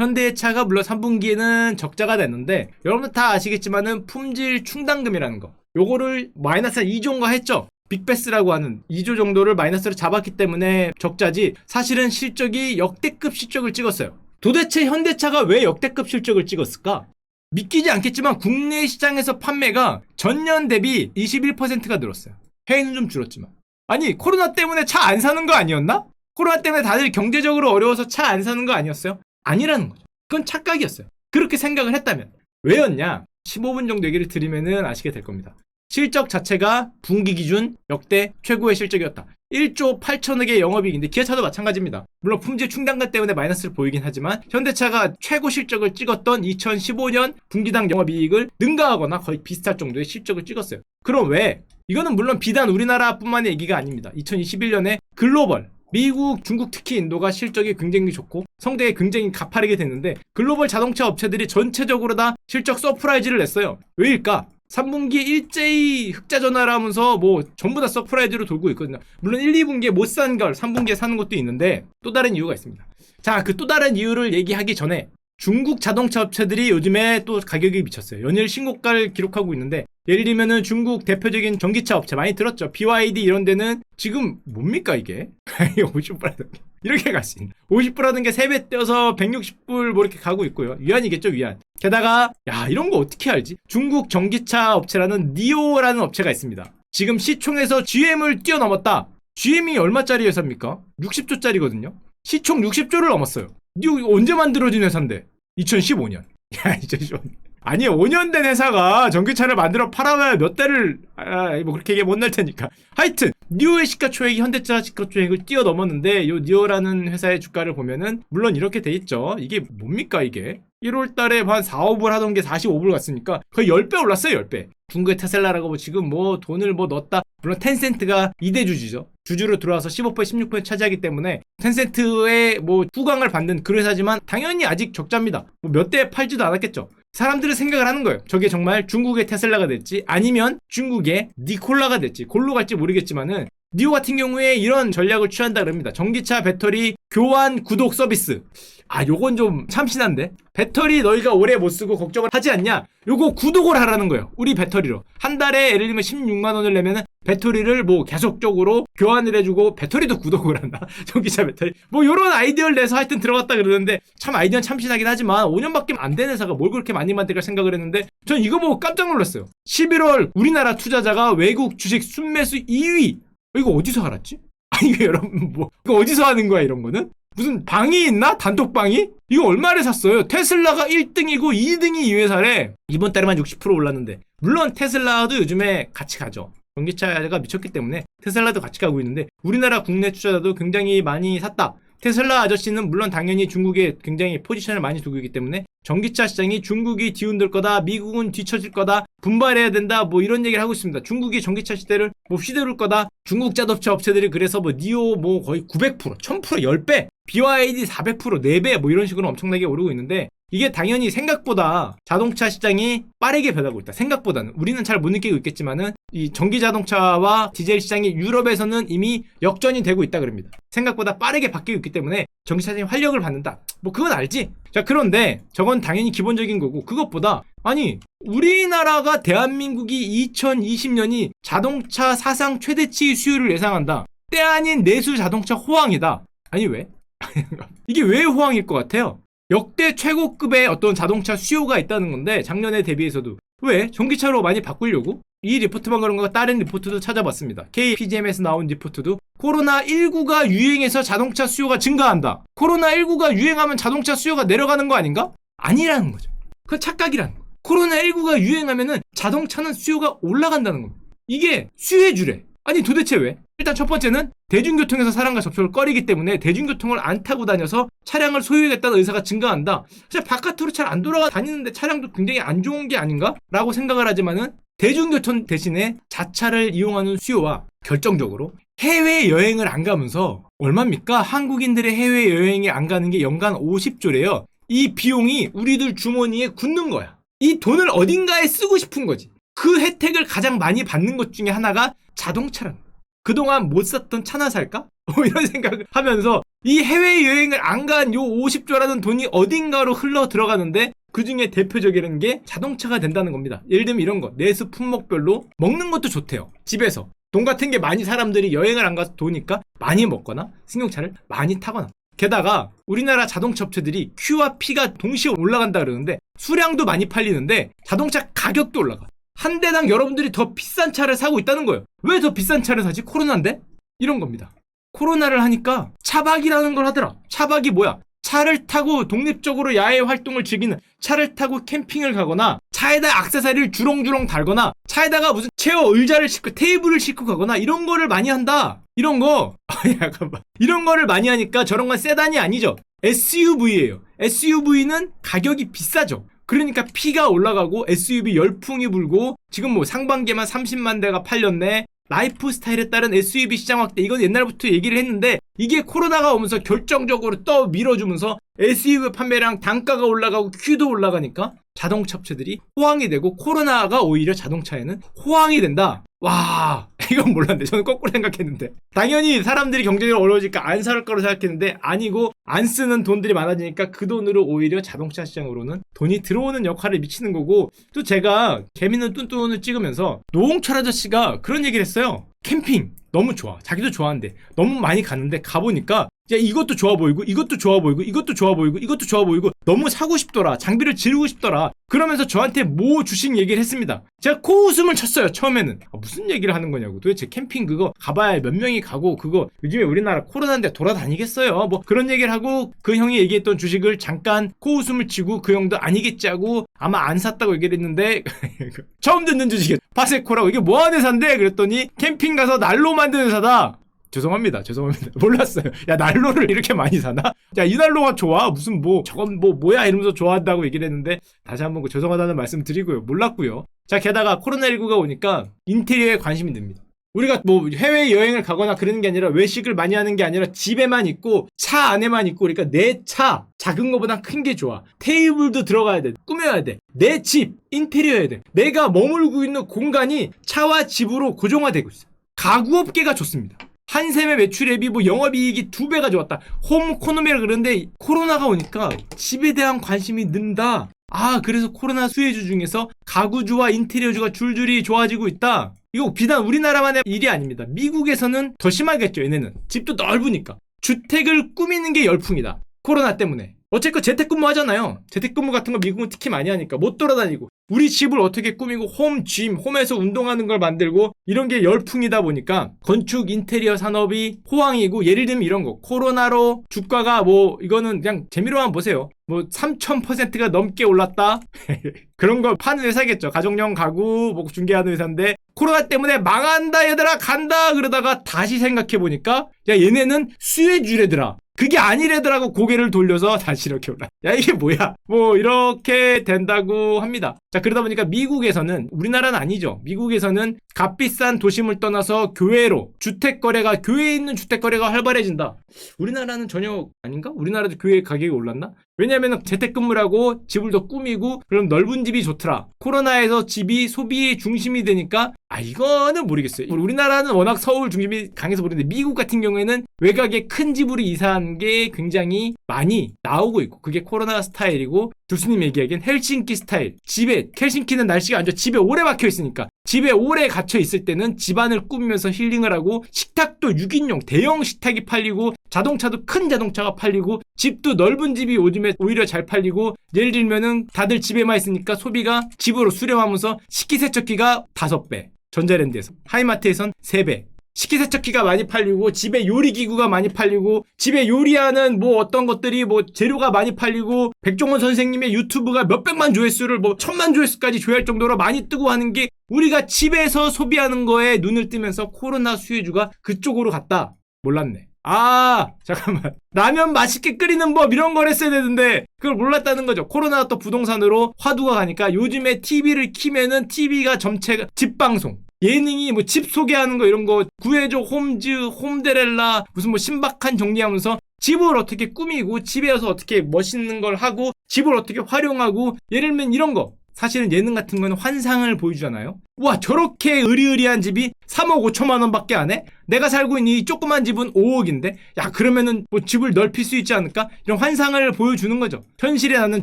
현대차가 물론 3분기에는 적자가 됐는데 여러분들 다 아시겠지만은 품질 충당금이라는 거 요거를 마이너스 2조인가 했죠. 빅베스라고 하는 2조 정도를 마이너스로 잡았기 때문에 적자지 사실은 실적이 역대급 실적을 찍었어요. 도대체 현대차가 왜 역대급 실적을 찍었을까? 믿기지 않겠지만 국내 시장에서 판매가 전년 대비 21%가 늘었어요. 해외는 좀 줄었지만. 아니 코로나 때문에 차 안 사는 거 아니었나? 코로나 때문에 다들 경제적으로 어려워서 차 안 사는 거 아니었어요? 아니라는 거죠. 그건 착각이었어요. 그렇게 생각을 했다면 왜였냐? 15분 정도 얘기를 드리면은 아시게 될 겁니다. 실적 자체가 분기 기준 역대 최고의 실적이었다. 1조 8천억의 영업이익인데 기아차도 마찬가지입니다. 물론 품질 충당금 때문에 마이너스를 보이긴 하지만 현대차가 최고 실적을 찍었던 2015년 분기당 영업이익을 능가하거나 거의 비슷할 정도의 실적을 찍었어요. 그럼 왜? 이거는 물론 비단 우리나라뿐만의 얘기가 아닙니다. 2021년에 글로벌 미국, 중국 특히 인도가 실적이 굉장히 좋고 성대에 굉장히 가파르게 됐는데 글로벌 자동차 업체들이 전체적으로 다 실적 서프라이즈를 냈어요. 왜일까? 3분기 일제히 흑자 전화를 하면서 뭐 전부 다 서프라이즈로 돌고 있거든요. 물론 1, 2분기에 못 산 걸 3분기에 사는 것도 있는데 또 다른 이유가 있습니다. 자, 그 또 다른 이유를 얘기하기 전에 중국 자동차 업체들이 요즘에 또 가격이 미쳤어요. 연일 신고가를 기록하고 있는데 예를 들면은 중국 대표적인 전기차 업체 많이 들었죠. BYD 이런 데는 지금 뭡니까 이게? 50불 이렇게 갈 수 있는 50불 하던 게 3배 떼어서 160불 뭐 이렇게 가고 있고요. 위안이겠죠 위안. 게다가 야 이런 거 어떻게 알지? 중국 전기차 업체라는 니오라는 업체가 있습니다. 지금 시총에서 GM을 뛰어넘었다. GM이 얼마짜리 회사입니까? 60조짜리거든요. 시총 60조를 넘었어요. 니오 언제 만들어진 회사인데? 2015년. 야 2015년. 아니 5년 된 회사가 전기차를 만들어 팔아야 몇 대를 아, 뭐 그렇게 얘기 못날 테니까. 하여튼 니오의 시가총액이 현대차 시가총액을 뛰어넘었는데 요 니오라는 회사의 주가를 보면은 물론 이렇게 돼 있죠. 이게 뭡니까 이게? 1월 달에 한 4, 5불 하던 게 45불 갔으니까 거의 10배 올랐어요 10배. 중국의 테슬라라고 뭐 지금 뭐 돈을 뭐 넣었다. 물론 텐센트가 2대 주주죠. 주주로 들어와서 15% 16% 차지하기 때문에 텐센트의 뭐 후광을 받는 그 회사지만 당연히 아직 적자입니다. 뭐 몇 대 팔지도 않았겠죠 사람들은 생각을 하는 거예요. 저게 정말 중국의 테슬라가 될지 아니면 중국의 니콜라가 될지 골로 갈지 모르겠지만은 니오 같은 경우에 이런 전략을 취한다 그럽니다. 전기차 배터리 교환 구독 서비스. 아, 요건 좀 참신한데? 배터리 너희가 오래 못 쓰고 걱정을 하지 않냐? 요거 구독을 하라는 거예요. 우리 배터리로. 한 달에 예를 들면 16만원을 내면은 배터리를 뭐 계속적으로 교환을 해주고 배터리도 구독을 한다. 전기차 배터리. 뭐 요런 아이디어를 내서 하여튼 들어갔다 그러는데 참 아이디어는 참신하긴 하지만 5년밖에 안 된 회사가 뭘 그렇게 많이 만들까 생각을 했는데 전 이거 보고 깜짝 놀랐어요. 11월 우리나라 투자자가 외국 주식 순매수 2위. 이거 어디서 알았지? 아니 이거 여러분 뭐 이거 어디서 하는 거야 이런 거는? 무슨 방이 있나? 단톡방이? 이거 얼마를 샀어요? 테슬라가 1등이고 2등이 이 회사래. 이번 달에만 60% 올랐는데. 물론 테슬라도 요즘에 같이 가죠. 전기차가 미쳤기 때문에 테슬라도 같이 가고 있는데 우리나라 국내 투자자도 굉장히 많이 샀다. 테슬라 아저씨는 물론 당연히 중국에 굉장히 포지션을 많이 두고 있기 때문에 전기차 시장이 중국이 뒤흔들 거다, 미국은 뒤처질 거다, 분발해야 된다, 뭐 이런 얘기를 하고 있습니다. 중국이 전기차 시대를 뭐 휘두를 거다. 중국 자동차 업체들이 그래서 뭐 니오 뭐 거의 900%, 1000% 10배, BYD 400% 4배 뭐 이런 식으로 엄청나게 오르고 있는데 이게 당연히 생각보다 자동차 시장이 빠르게 변하고 있다. 생각보다는 우리는 잘 못 느끼고 있겠지만은 이 전기 자동차와 디젤 시장이 유럽에서는 이미 역전이 되고 있다 그럽니다. 생각보다 빠르게 바뀌고 있기 때문에 전기차 시장이 활력을 받는다. 뭐 그건 알지. 자 그런데 저건 당연히 기본적인 거고 그것보다 아니 우리나라가 대한민국이 2020년이 자동차 사상 최대치 수요를 예상한다. 때 아닌 내수 자동차 호황이다. 아니 왜? 이게 왜 호황일 것 같아요? 역대 최고급의 어떤 자동차 수요가 있다는 건데 작년에 대비해서도 왜 전기차로 많이 바꾸려고? 이 리포트만 그런 거 다른 리포트도 찾아봤습니다. KPGM에서 나온 리포트도 코로나19가 유행해서 자동차 수요가 증가한다. 코로나19가 유행하면 자동차 수요가 내려가는 거 아닌가? 아니라는 거죠. 그건 착각이라는 거. 코로나19가 유행하면은 자동차는 수요가 올라간다는 겁니다. 이게 수혜주래. 아니 도대체 왜? 일단 첫 번째는 대중교통에서 사람과 접촉을 꺼리기 때문에 대중교통을 안 타고 다녀서 차량을 소유하겠다는 의사가 증가한다. 진짜 바깥으로 잘 안 돌아가 다니는데 차량도 굉장히 안 좋은 게 아닌가? 라고 생각을 하지만은 대중교통 대신에 자차를 이용하는 수요와 결정적으로 해외 여행을 안 가면서 얼마입니까? 한국인들의 해외 여행이 안 가는 게 연간 50조래요. 이 비용이 우리들 주머니에 굳는 거야. 이 돈을 어딘가에 쓰고 싶은 거지. 그 혜택을 가장 많이 받는 것 중에 하나가 자동차라는 거야. 그동안 못 샀던 차나 살까? 뭐 이런 생각을 하면서 이 해외여행을 안 간 요 50조라는 돈이 어딘가로 흘러 들어가는데 그 중에 대표적인 게 자동차가 된다는 겁니다. 예를 들면 이런 거. 내수 품목별로 먹는 것도 좋대요. 집에서. 돈 같은 게 많이 사람들이 여행을 안 가서 도니까 많이 먹거나 승용차를 많이 타거나. 게다가 우리나라 자동차 업체들이 Q와 P가 동시에 올라간다 그러는데 수량도 많이 팔리는데 자동차 가격도 올라가. 한 대당 여러분들이 더 비싼 차를 사고 있다는 거예요. 왜 더 비싼 차를 사지? 코로나인데? 이런 겁니다. 코로나를 하니까 차박이라는 걸 하더라. 차박이 뭐야? 차를 타고 독립적으로 야외 활동을 즐기는 차를 타고 캠핑을 가거나 차에다 악세사리를 주렁주렁 달거나 차에다가 무슨 체어 의자를 싣고 테이블을 싣고 가거나 이런 거를 많이 한다. 이런 거. 아니, 잠깐만. 이런 거를 많이 하니까 저런 건 세단이 아니죠. SUV예요. SUV는 가격이 비싸죠. 그러니까 P가 올라가고 SUV 열풍이 불고 지금 뭐 상반기에만 30만 대가 팔렸네. 라이프 스타일에 따른 SUV 시장 확대 이건 옛날부터 얘기를 했는데 이게 코로나가 오면서 결정적으로 떠 밀어주면서 SUV 판매량 단가가 올라가고 Q도 올라가니까 자동차 업체들이 호황이 되고 코로나가 오히려 자동차에는 호황이 된다. 와 이건 몰랐는데 저는 거꾸로 생각했는데. 당연히 사람들이 경쟁이 어려워지니까 안 살 거로 생각했는데 아니고 안 쓰는 돈들이 많아지니까 그 돈으로 오히려 자동차 시장으로는 돈이 들어오는 역할을 미치는 거고 또 제가 재밌는 뚠뚠을 찍으면서 노홍철 아저씨가 그런 얘기를 했어요. 캠핑 너무 좋아. 자기도 좋아하는데 너무 많이 갔는데 가보니까 야 이것도 좋아 보이고 이것도 좋아 보이고 이것도 좋아 보이고 이것도 좋아 보이고 너무 사고 싶더라 장비를 지르고 싶더라. 그러면서 저한테 모 주식 얘기를 했습니다. 제가 코웃음을 쳤어요 처음에는. 아, 무슨 얘기를 하는 거냐고. 도대체 캠핑 그거 가봐야 몇 명이 가고 그거 요즘에 우리나라 코로나인데 돌아다니겠어요? 뭐 그런 얘기를 하고 그 형이 얘기했던 주식을 잠깐 코웃음을 치고 그 형도 아니겠지 하고 아마 안 샀다고 얘기를 했는데 처음 듣는 주식이 파세코라고. 이게 뭐 하는 회사인데? 그랬더니 캠핑 가서 난로 만드는 회사다 죄송합니다. 죄송합니다. 몰랐어요. 야, 난로를 이렇게 많이 사나? 야, 이 난로가 좋아. 무슨 뭐, 저건 뭐, 뭐야? 이러면서 좋아한다고 얘기를 했는데, 다시 한번 그 죄송하다는 말씀 드리고요. 몰랐고요. 자, 게다가 코로나19가 오니까 인테리어에 관심이 듭니다. 우리가 뭐 해외 여행을 가거나 그러는 게 아니라 외식을 많이 하는 게 아니라 집에만 있고 차 안에만 있고 그러니까 내 차 작은 거보다 큰 게 좋아 테이블도 들어가야 돼 꾸며야 돼 내 집 인테리어야 돼 내가 머물고 있는 공간이 차와 집으로 고정화되고 있어 가구업계가 좋습니다 한샘의 매출액이 뭐 영업이익이 두 배가 좋았다. 홈 코노미라 그러는데 코로나가 오니까 집에 대한 관심이 는다. 아 그래서 코로나 수혜주 중에서 가구주와 인테리어주가 줄줄이 좋아지고 있다. 이거 비단 우리나라만의 일이 아닙니다. 미국에서는 더 심하겠죠. 얘네는 집도 넓으니까 주택을 꾸미는 게 열풍이다. 코로나 때문에. 어쨌건 재택근무 하잖아요. 재택근무 같은 거 미국은 특히 많이 하니까 못 돌아다니고 우리 집을 어떻게 꾸미고 홈 짐, 홈에서 운동하는 걸 만들고 이런 게 열풍이다 보니까 건축 인테리어 산업이 호황이고 예를 들면 이런 거 코로나로 주가가 뭐 이거는 그냥 재미로만 보세요. 뭐 3000%가 넘게 올랐다. 그런 거 파는 회사겠죠. 가정용 가구 뭐 중개하는 회사인데 코로나 때문에 망한다 얘들아 간다 그러다가 다시 생각해 보니까 야 얘네는 수혜주래더라. 그게 아니래더라고 고개를 돌려서 다시 이렇게 올라. 야 이게 뭐야? 뭐 이렇게 된다고 합니다. 자 그러다 보니까 미국에서는 우리나라는 아니죠. 미국에서는 값비싼 도심을 떠나서 교외로 주택 거래가 교외에 있는 주택 거래가 활발해진다. 우리나라는 전혀 아닌가? 우리나라도 교회 가격이 올랐나? 왜냐면은 재택근무라고 집을 더 꾸미고 그럼 넓은 집이 좋더라. 코로나에서 집이 소비의 중심이 되니까 아 이거는 모르겠어요. 우리나라는 워낙 서울 중심이 강해서 모르는데 미국 같은 경우에는 외곽에 큰 집으로 이사한 게 굉장히 많이 나오고 있고 그게 코로나 스타일이고 교수님 얘기하기엔 헬싱키 스타일. 집에 헬싱키는 날씨가 안 좋아. 집에 오래 박혀 있으니까 집에 오래 갇혀 있을 때는 집안을 꾸미면서 힐링을 하고 식탁도 6인용 대형 식탁이 팔리고 자동차도 큰 자동차가 팔리고 집도 넓은 집이 요즘에 오히려 잘 팔리고 예를 들면은 다들 집에만 있으니까 소비가 집으로 수렴하면서 식기세척기가 5배 전자랜드에서 하이마트에선 3배 식기세척기가 많이 팔리고 집에 요리기구가 많이 팔리고 집에 요리하는 뭐 어떤 것들이 뭐 재료가 많이 팔리고 백종원 선생님의 유튜브가 몇백만 조회수를 뭐 천만 조회수까지 조회할 정도로 많이 뜨고 하는 게 우리가 집에서 소비하는 거에 눈을 뜨면서 코로나 수혜주가 그쪽으로 갔다. 몰랐네. 아 잠깐만. 라면 맛있게 끓이는 법 이런 걸 했어야 되는데 그걸 몰랐다는 거죠. 코로나 또 부동산으로 화두가 가니까 요즘에 TV를 키면은 TV가 점체가 집방송 예능이 뭐 집 소개하는 거 이런 거 구해줘 홈즈 홈데렐라 무슨 뭐 신박한 정리하면서 집을 어떻게 꾸미고 집에서 어떻게 멋있는 걸 하고 집을 어떻게 활용하고 예를 들면 이런 거 사실은 예능 같은 거는 환상을 보여주잖아요. 와 저렇게 의리의리한 집이 3억 5천만 원밖에 안 해? 내가 살고 있는 이 조그만 집은 5억인데 야 그러면은 뭐 집을 넓힐 수 있지 않을까? 이런 환상을 보여주는 거죠. 현실에 나는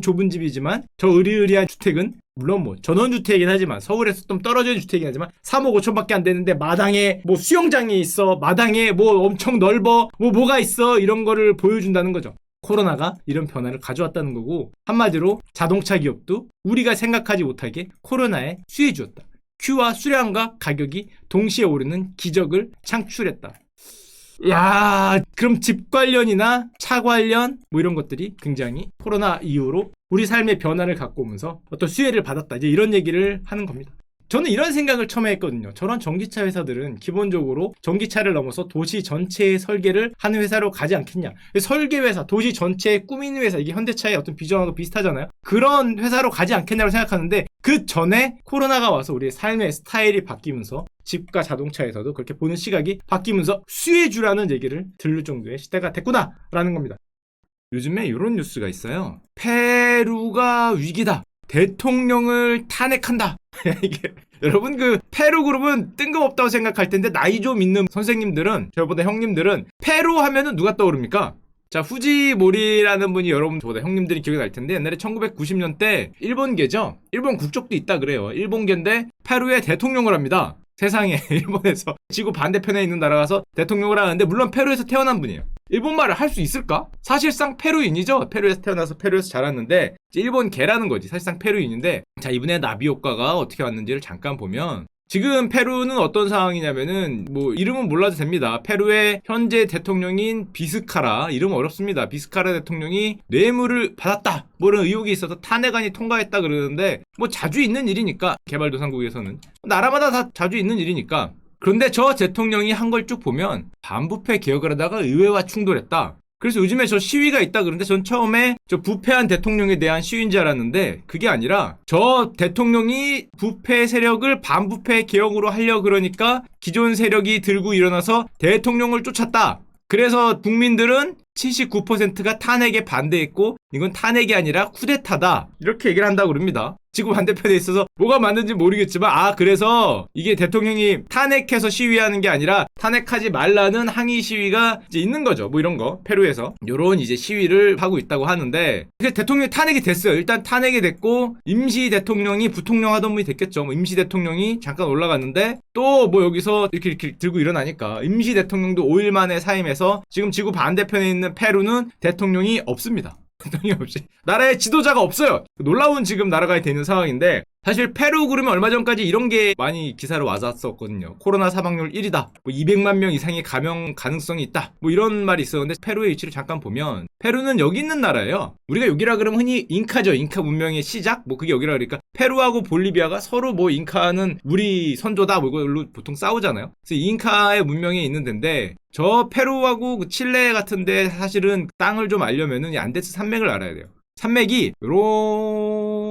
좁은 집이지만 저 의리의리한 주택은 물론 뭐 전원주택이긴 하지만 서울에서 좀 있는 주택이긴 하지만 3억 5천밖에 안 되는데 마당에 뭐 수영장이 있어 마당에 뭐 엄청 넓어 뭐 뭐가 있어 이런 거를 보여준다는 거죠. 코로나가 이런 변화를 가져왔다는 거고 한마디로 자동차 기업도 우리가 생각하지 못하게 코로나에 수혜 주었다. 큐와 수량과 가격이 동시에 오르는 기적을 창출했다. 야, 그럼 집 관련이나 차 관련 뭐 이런 것들이 굉장히 코로나 이후로 우리 삶의 변화를 갖고 오면서 어떤 수혜를 받았다. 이제 이런 얘기를 하는 겁니다. 저는 이런 생각을 처음에 했거든요. 저런 전기차 회사들은 기본적으로 전기차를 넘어서 도시 전체의 설계를 하는 회사로 가지 않겠냐. 설계 회사, 도시 전체의 꾸미는 회사, 이게 현대차의 어떤 비전하고 비슷하잖아요. 그런 회사로 가지 않겠냐고 생각하는데 그 전에 코로나가 와서 우리의 삶의 스타일이 바뀌면서 집과 자동차에서도 그렇게 보는 시각이 바뀌면서 수혜주라는 얘기를 들을 정도의 시대가 됐구나라는 겁니다. 요즘에 이런 뉴스가 있어요. 페루가 위기다. 대통령을 탄핵한다. 이게 여러분 그 페루 그룹은 뜬금없다고 생각할 텐데 나이 좀 있는 선생님들은 저보다 형님들은 페루 하면은 누가 떠오릅니까? 자 후지모리라는 분이 여러분 저보다 형님들이 기억이 날 텐데 옛날에 1990년대 일본계죠. 일본 국적도 있다 그래요. 일본계인데 페루의 대통령을 합니다. 세상에 일본에서 지구 반대편에 있는 나라 가서 대통령을 하는데 물론 페루에서 태어난 분이에요. 일본말을 할 수 있을까? 사실상 페루인이죠. 페루에서 태어나서 페루에서 자랐는데 일본 개라는 거지. 사실상 페루인인데 자 이분의 나비 효과가 어떻게 왔는지를 잠깐 보면 지금 페루는 어떤 상황이냐면은 뭐 이름은 몰라도 됩니다. 페루의 현재 대통령인 비스카라 이름 어렵습니다. 비스카라 대통령이 뇌물을 받았다. 뭐 이런 의혹이 있어서 탄핵안이 통과했다 그러는데 뭐 자주 있는 일이니까 개발도상국에서는 나라마다 다 자주 있는 일이니까 그런데 저 대통령이 한 걸 쭉 보면 반부패 개혁을 하다가 의회와 충돌했다. 그래서 요즘에 저 시위가 있다 그러는데 전 처음에 저 부패한 대통령에 대한 시위인 줄 알았는데 그게 아니라 저 대통령이 부패 세력을 반부패 개혁으로 하려 그러니까 기존 세력이 들고 일어나서 대통령을 쫓았다. 그래서 국민들은 79%가 탄핵에 반대했고 이건 탄핵이 아니라 쿠데타다 이렇게 얘기를 한다고 그럽니다. 지구 반대편에 있어서 뭐가 맞는지 모르겠지만 아 그래서 이게 대통령이 탄핵해서 시위하는 게 아니라 탄핵하지 말라는 항의 시위가 이제 있는 거죠. 뭐 이런 거 페루에서 요런 이제 시위를 하고 있다고 하는데 그래서 대통령이 탄핵이 됐어요. 일단 탄핵이 됐고 임시 대통령이 부통령 하던 분이 됐겠죠. 뭐 임시 대통령이 잠깐 올라갔는데 또 뭐 여기서 이렇게 이렇게 들고 일어나니까 임시 대통령도 5일 만에 사임해서 지금 지구 반대편에 있는 페루는 대통령이 없습니다. 대통령이 없이 나라에 지도자가 없어요. 놀라운 지금 나라가 되는 상황인데 사실 페루 그러면 얼마 전까지 이런 게 많이 기사로 와닿았었거든요. 코로나 사망률 1위다. 뭐 200만 명 이상의 감염 가능성이 있다. 뭐 이런 말이 있었는데 페루의 위치를 잠깐 보면 페루는 여기 있는 나라예요. 우리가 여기라 그러면 흔히 잉카죠. 잉카 문명의 시작? 뭐 그게 여기라 그러니까 페루하고 볼리비아가 서로 뭐 잉카는 우리 선조다 뭐 이걸로 보통 싸우잖아요. 그래서 잉카의 문명이 있는 데인데 저 페루하고 그 칠레 같은데 사실은 땅을 좀 알려면은 이 안데스 산맥을 알아야 돼요. 산맥이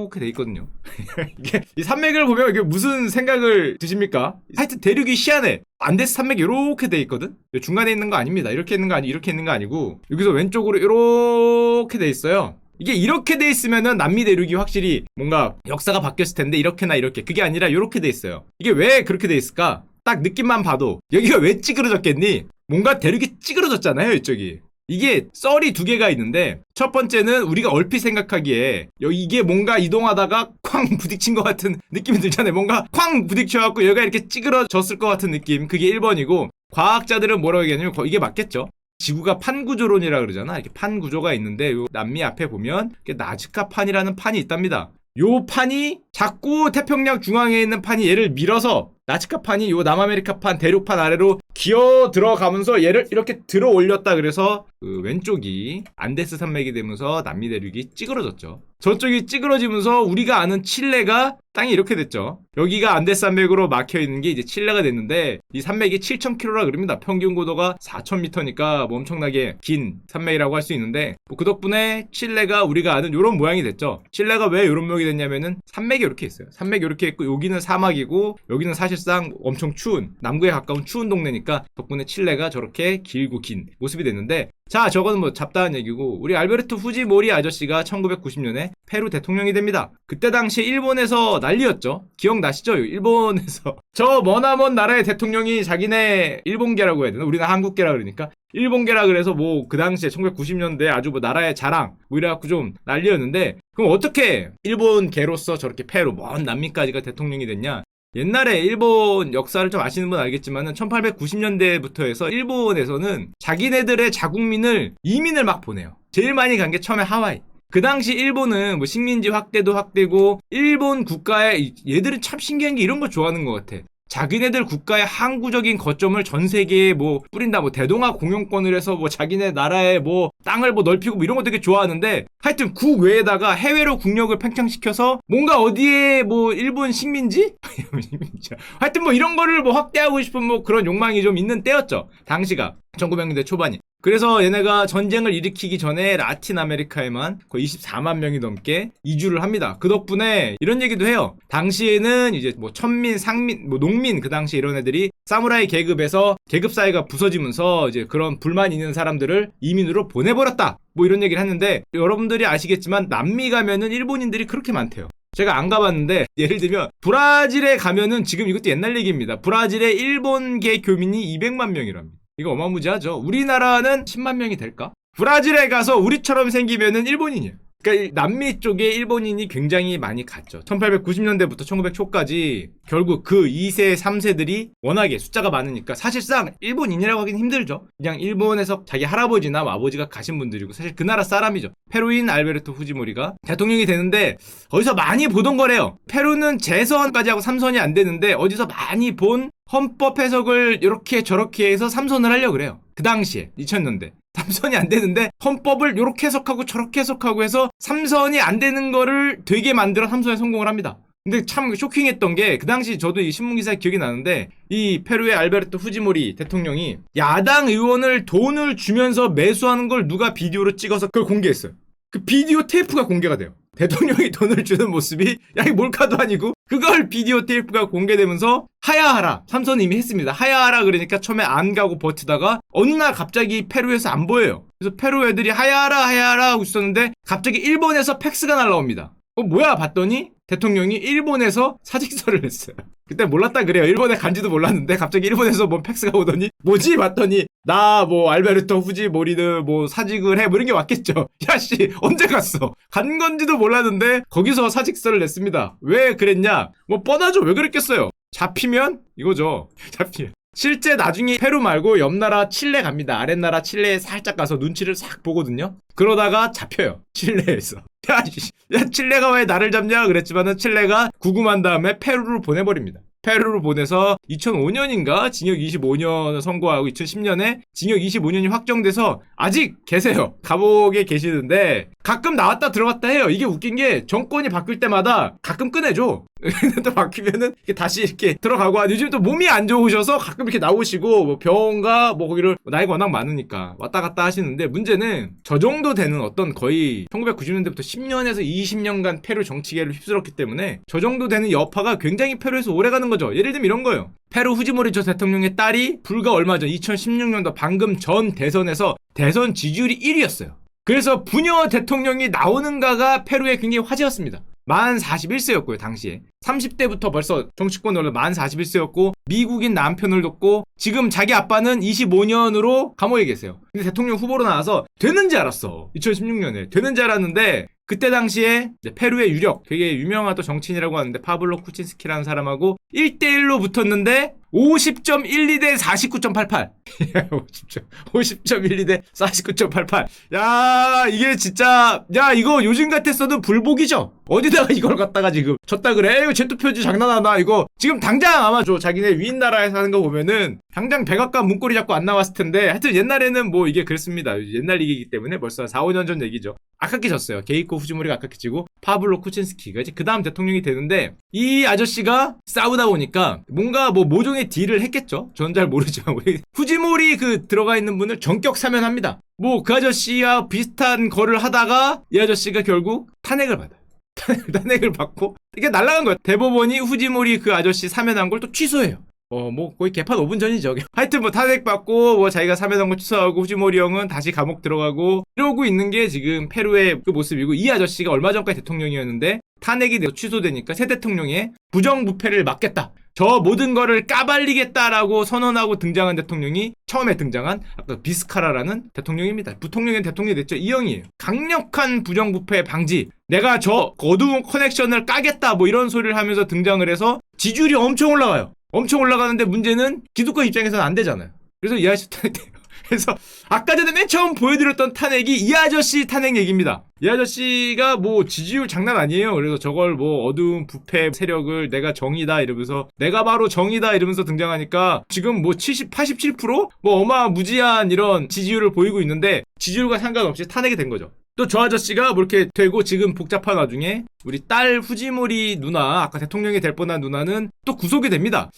이렇게 돼 있거든요. 이게 이 산맥을 보면 이게 무슨 생각을 드십니까? 하여튼 대륙이 시안에 안데스 산맥이 이렇게 돼 있거든. 중간에 있는 거 아닙니다. 이렇게 있는 거 아니 이렇게 있는 거 아니고 여기서 왼쪽으로 이렇게 돼 있어요. 이게 이렇게 돼 있으면은 남미 대륙이 확실히 뭔가 역사가 바뀌었을 텐데 이렇게나 이렇게 그게 아니라 이렇게 돼 있어요. 이게 왜 그렇게 돼 있을까? 딱 느낌만 봐도 여기가 왜 찌그러졌겠니? 뭔가 대륙이 찌그러졌잖아요, 이쪽이. 이게 썰이 두 개가 있는데 첫 번째는 우리가 얼핏 생각하기에 이게 뭔가 이동하다가 쾅 부딪힌 것 같은 느낌이 들잖아요. 뭔가 쾅 부딪혀갖고 여기가 이렇게 찌그러졌을 것 같은 느낌. 그게 1번이고 과학자들은 뭐라고 얘기하냐면 거- 이게 맞겠죠. 지구가 판구조론이라 그러잖아. 이렇게 판구조가 있는데 요 남미 앞에 보면 나즈카 판이라는 판이 있답니다. 요 판이 자꾸 태평양 중앙에 있는 판이 얘를 밀어서 나치카 판이 요 남아메리카 판 대륙판 아래로 기어 들어가면서 얘를 이렇게 들어 올렸다 그래서 그 왼쪽이 안데스 산맥이 되면서 남미 대륙이 찌그러졌죠. 저쪽이 찌그러지면서 우리가 아는 칠레가 땅이 이렇게 됐죠. 여기가 안데스 산맥으로 막혀 있는 게 이제 칠레가 됐는데 이 산맥이 7,000km라 그럽니다. 평균 고도가 4,000m니까 뭐 엄청나게 긴 산맥이라고 할 수 있는데 뭐 그 덕분에 칠레가 우리가 아는 이런 모양이 됐죠. 칠레가 왜 이런 모양이 됐냐면은 산맥이 이렇게 있어요. 산맥이 이렇게 있고 여기는 사막이고 여기는 사실상 엄청 추운 남구에 가까운 추운 동네니까 덕분에 칠레가 저렇게 길고 긴 모습이 됐는데 자, 저거는 뭐 잡다한 얘기고 우리 알베르토 후지모리 아저씨가 1990년에 페루 대통령이 됩니다. 그때 당시에 일본에서 난리였죠. 기억나시죠? 일본에서 저 머나먼 나라의 대통령이 자기네 일본계라고 해야 되나? 우리는 한국계라 그러니까 일본계라 그래서 뭐 그 당시에 1990년대 아주 뭐 나라의 자랑 뭐 이래갖고 좀 난리였는데 그럼 어떻게 일본계로서 저렇게 페루 먼 남미까지가 대통령이 됐냐? 옛날에 일본 역사를 좀 아시는 분 알겠지만은 1890년대부터 해서 일본에서는 자기네들의 자국민을 이민을 막 보내요. 제일 많이 간 게 처음에 하와이. 그 당시 일본은 뭐 식민지 확대도 확대고 일본 국가에 얘들은 참 신기한 게 이런 거 좋아하는 것 같아. 자기네들 국가의 항구적인 거점을 전 세계에 뭐 뿌린다 뭐 대동아 공영권을 해서 뭐 자기네 나라에 뭐 땅을 뭐 넓히고 뭐 이런 거 되게 좋아하는데 하여튼 국 외에다가 해외로 국력을 팽창시켜서 뭔가 어디에 뭐 일본? 식민지. 하여튼 뭐 이런 거를 뭐 확대하고 싶은 뭐 그런 욕망이 좀 있는 때였죠 당시가 1900년대 초반이 그래서 얘네가 전쟁을 일으키기 전에 라틴 아메리카에만 거의 24만 명이 넘게 이주를 합니다. 그 덕분에 이런 얘기도 해요. 당시에는 이제 뭐 천민, 상민, 뭐 농민 그 당시 이런 애들이 사무라이 계급에서 계급 사회가 부서지면서 이제 그런 불만 있는 사람들을 이민으로 보내버렸다. 뭐 이런 얘기를 했는데 여러분들이 아시겠지만 남미 가면은 일본인들이 그렇게 많대요. 제가 안 가봤는데 예를 들면 브라질에 가면은 지금 이것도 옛날 얘기입니다. 브라질에 일본계 교민이 200만 명이랍니다. 이거 어마무지하죠. 우리나라는 10만 명이 될까? 브라질에 가서 우리처럼 생기면은 일본인이에요. 그러니까 이 남미 쪽에 일본인이 굉장히 많이 갔죠. 1890년대부터 1900 초까지 결국 그 2세, 3세들이 워낙에 숫자가 많으니까 사실상 일본인이라고 하긴 힘들죠. 그냥 일본에서 자기 할아버지나 아버지가 가신 분들이고 사실 그 나라 사람이죠. 페루인 알베르토 후지모리가 대통령이 되는데 어디서 많이 보던 거래요. 페루는 재선까지 하고 3선이 안 되는데 어디서 많이 본 헌법 해석을 이렇게 저렇게 해서 3선을 하려고 그래요. 그 당시에 2000년대. 3선이 안 되는데 헌법을 이렇게 해석하고 저렇게 해석하고 해서 3선이 안 되는 거를 되게 만들어 3선에 성공을 합니다. 근데 참 쇼킹했던 게 그 당시 저도 이 신문 기사에 기억이 나는데 이 페루의 알베르토 후지모리 대통령이 야당 의원을 돈을 주면서 매수하는 걸 누가 비디오로 찍어서 그걸 공개했어요. 그 비디오 테이프가 공개가 돼요. 대통령이 돈을 주는 모습이 야 이 몰카도 아니고 그걸 비디오 테이프가 공개되면서 하야하라 삼선 이미 했습니다. 하야하라 그러니까 처음에 안 가고 버티다가 어느 날 갑자기 페루에서 안 보여요. 그래서 페루 애들이 하야하라 하야하라 하고 있었는데 갑자기 일본에서 팩스가 날라옵니다. 어 뭐야 봤더니 대통령이 일본에서 사직서를 냈어요. 그때 몰랐다 그래요. 일본에 간지도 몰랐는데 갑자기 일본에서 뭔 팩스가 오더니 뭐지 봤더니 나 뭐 알베르토 후지 모리드 뭐 사직을 해 뭐 이런 게 왔겠죠. 야씨 언제 갔어? 간 건지도 몰랐는데 거기서 사직서를 냈습니다. 왜 그랬냐? 뭐 뻔하죠. 왜 그랬겠어요? 잡히면 이거죠. 잡히면. 실제 나중에 페루 말고 옆 나라 칠레 갑니다. 아랫나라 칠레에 살짝 가서 눈치를 싹 보거든요. 그러다가 잡혀요. 칠레에서. 야, 씨, 야 칠레가 왜 나를 잡냐 그랬지만은 칠레가 구금한 다음에 페루를 보내버립니다. 페루를 보내서 2005년인가 징역 25년 선고하고 2010년에 징역 25년이 확정돼서 아직 계세요. 감옥에 계시는데 가끔 나왔다 들어갔다 해요. 이게 웃긴 게 정권이 바뀔 때마다 가끔 꺼내줘. 또 바뀌면은 이렇게 다시 이렇게 들어가고 아, 요즘 또 몸이 안 좋으셔서 가끔 이렇게 나오시고 뭐 병원가 뭐 거기를 나이가 워낙 많으니까 왔다 갔다 하시는데 문제는 저 정도 되는 어떤 거의 1990년대부터 10년에서 20년간 페루 정치계를 휩쓸었기 때문에 저 정도 되는 여파가 굉장히 페루에서 오래 가는 거죠. 예를 들면 이런 거예요. 페루 후지모리 저 대통령의 딸이 불과 얼마 전 2016년도 방금 전 대선에서 대선 지지율이 1위였어요. 그래서 부녀 대통령이 나오는가가 페루에 굉장히 화제였습니다. 만 41세였고요, 당시에. 30대부터 벌써 정치권을 올라 만 41세였고, 미국인 남편을 뒀고, 지금 자기 아빠는 25년으로 감옥에 계세요. 근데 대통령 후보로 나와서 되는지 알았어. 2016년에. 되는지 알았는데, 그때 당시에 페루의 유력, 되게 유명한 또 정치인이라고 하는데 파블로 쿠친스키라는 사람하고 1대1로 붙었는데 50.12대 49.88. 50.12대 49.88. 야, 이게 진짜 야, 이거 요즘 같았어도 불복이죠. 어디다가 이걸 갖다가 지금 졌다 그래? 이거 제투표지 장난하나? 이거 지금 당장 아마 저 자기네 위인 나라에 사는 거 보면은 당장 백악관 문고리 잡고 안 나왔을 텐데 하여튼 옛날에는 뭐 이게 그랬습니다. 옛날 얘기이기 때문에 벌써 4, 5년 전 얘기죠. 아깝게 졌어요. 게이코 후지모리가 아깝게 지고 파블로 쿠친스키가 이제 그 다음 대통령이 되는데 이 아저씨가 싸우다 보니까 뭔가 뭐 모종의 딜을 했겠죠. 전잘 우리 후지모리 그 들어가 있는 분을 전격 사면합니다. 뭐 그 아저씨와 비슷한 거를 하다가 이 아저씨가 결국 탄핵을 받아요. 탄핵을 받고 이게 날라간 거예요. 대법원이 후지모리 그 아저씨 사면한 걸 또 취소해요. 어, 뭐, 거의 개판 5분 전이죠. 하여튼 뭐 탄핵받고, 뭐 자기가 사면한 거 취소하고, 후지모리 형은 다시 감옥 들어가고, 이러고 있는 게 지금 페루의 그 모습이고, 이 아저씨가 얼마 전까지 대통령이었는데, 탄핵이 취소되니까 새 대통령의 부정부패를 막겠다. 저 모든 거를 까발리겠다라고 선언하고 등장한 대통령이 처음에 등장한 아까 비스카라라는 대통령입니다. 부통령이 대통령이 됐죠. 이 형이에요. 강력한 부정부패 방지. 내가 저 어두운 커넥션을 까겠다 뭐 이런 소리를 하면서 등장을 해서 지지율이 엄청 올라가요. 엄청 올라가는데 문제는 기득권 입장에서는 안 되잖아요. 그래서 이 아저씨 탄핵돼요. 그래서 아까 전에 맨 처음 보여드렸던 탄핵이 이 아저씨 탄핵 얘기입니다. 이 아저씨가 뭐 지지율 장난 아니에요. 그래서 저걸 뭐 어두운 부패 세력을 내가 정이다 이러면서 내가 바로 정이다 이러면서 등장하니까 지금 뭐 70, 87%? 뭐 어마무지한 이런 지지율을 보이고 있는데 지지율과 상관없이 탄핵이 된 거죠. 또 저 아저씨가 뭐 이렇게 되고 지금 복잡한 와중에 우리 딸 후지모리 누나 아까 대통령이 될 뻔한 누나는 또 구속이 됩니다.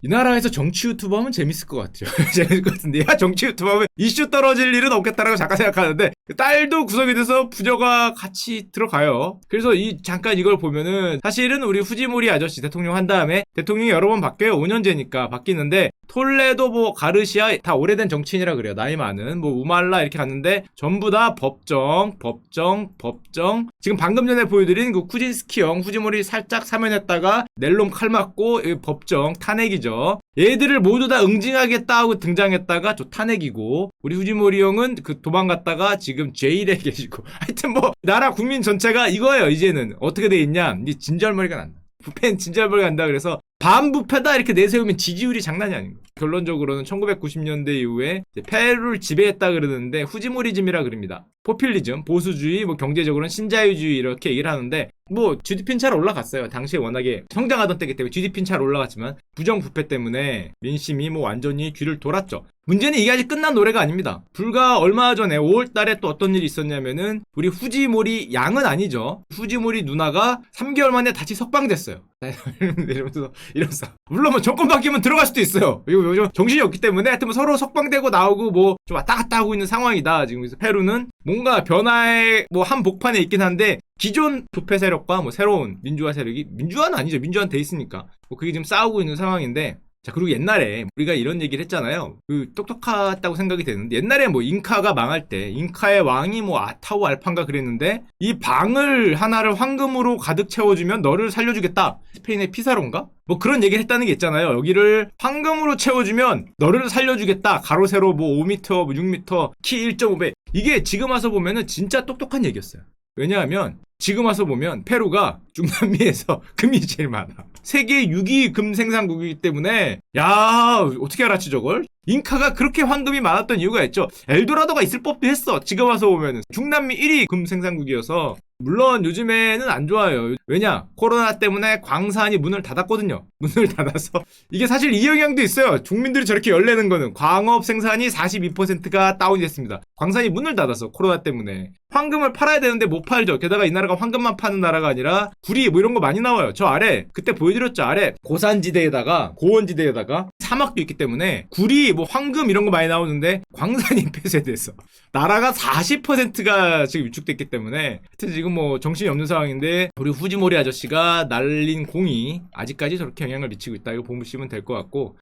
이 나라에서 정치 유튜버 하면 재밌을 것 같아요. 재밌을 것 같은데, 야, 정치 유튜버 하면 이슈 떨어질 일은 없겠다라고 잠깐 생각하는데, 딸도 구속이 돼서 부녀가 같이 들어가요. 그래서 이, 잠깐 이걸 보면은, 사실은 우리 후지모리 아저씨 대통령 한 다음에, 대통령이 여러 번 바뀌어요. 5년제니까 바뀌는데, 톨레도 뭐, 가르시아, 다 오래된 정치인이라 그래요. 나이 많은. 뭐, 우말라 이렇게 갔는데, 전부 다 법정, 법정, 법정. 지금 방금 전에 보여드린 그 쿠진스키 형, 후지모리 살짝 사면했다가, 넬롬 칼 맞고, 이 법정, 탄핵이죠. 얘들을 모두 다 응징하겠다 하고 등장했다가 저 탄핵이고 우리 후지모리 형은 그 도망갔다가 지금 제일에 계시고 하여튼 뭐 나라 국민 전체가 이거예요 이제는 어떻게 돼 있냐 이제 진절머리가 난다 부패는 진절머리가 난다 그래서 반부패다 이렇게 내세우면 지지율이 장난이 아닌 거예요 결론적으로는 1990년대 이후에 페루를 지배했다 그러는데 후지모리즘이라 그럽니다 포퓰리즘 보수주의 뭐 경제적으로는 신자유주의 이렇게 얘기를 하는데 뭐 GDP는 잘 올라갔어요. 당시에 워낙에 성장하던 때기 때문에 GDP는 잘 올라갔지만 부정부패 때문에 민심이 뭐 완전히 귀를 돌았죠. 문제는 이게 아직 끝난 노래가 아닙니다. 불과 얼마 전에 5월 달에 또 어떤 일이 있었냐면은 우리 후지모리 양은 아니죠. 후지모리 누나가 3개월 만에 다시 석방됐어요. 이러면서 이러면서 물론 뭐 정권 바뀌면 들어갈 수도 있어요. 이거 요즘 정신이 없기 때문에 하여튼 뭐 서로 석방되고 나오고 뭐 좀 왔다 갔다 하고 있는 상황이다. 지금 그래서 페루는 뭔가 변화의 뭐 한 복판에 있긴 한데 기존 부패 세력과 뭐 새로운 민주화 세력이 민주화는 아니죠. 민주화는 돼 있으니까 뭐 그게 지금 싸우고 있는 상황인데 자 그리고 옛날에 우리가 이런 얘기를 했잖아요. 그 똑똑하다고 생각이 되는데 옛날에 뭐 잉카가 망할 때 잉카의 왕이 뭐 아타우 알판가 그랬는데 이 방을 하나를 황금으로 가득 채워주면 너를 살려주겠다. 스페인의 피사론가? 뭐 그런 얘기를 했다는 게 있잖아요. 여기를 황금으로 채워주면 너를 살려주겠다. 가로 세로 뭐 5m, 뭐 6m, 키 1.5배. 이게 지금 와서 보면은 진짜 똑똑한 얘기였어요. 왜냐하면 지금 와서 보면 페루가 중남미에서 금이 제일 많아. 세계 6위 금 생산국이기 때문에 야 어떻게 알았지 저걸? 잉카가 그렇게 황금이 많았던 이유가 있죠. 엘도라도가 있을 법도 했어. 지금 와서 보면은 중남미 1위 금 생산국이어서 물론 요즘에는 안 좋아요. 왜냐? 코로나 때문에 광산이 문을 닫았거든요. 문을 닫아서 이게 사실 이 영향도 있어요. 국민들이 저렇게 열내는 거는 광업 생산이 42%가 다운이 됐습니다. 광산이 문을 닫아서 코로나 때문에 황금을 팔아야 되는데 못 팔죠. 게다가 이 나라가 황금만 파는 나라가 아니라 구리 뭐 이런 거 많이 나와요. 저 아래 그때 보여드렸죠. 아래 고산지대에다가 고원지대에다가 사막도 있기 때문에 구리 뭐 황금 이런 거 많이 나오는데 광산이 폐쇄돼서 나라가 40%가 지금 위축됐기 때문에 하여튼 지금 뭐 정신이 없는 상황인데 우리 후지모리 아저씨가 날린 공이 아직까지 저렇게 영향을 미치고 있다 이거 보시면 될 것 같고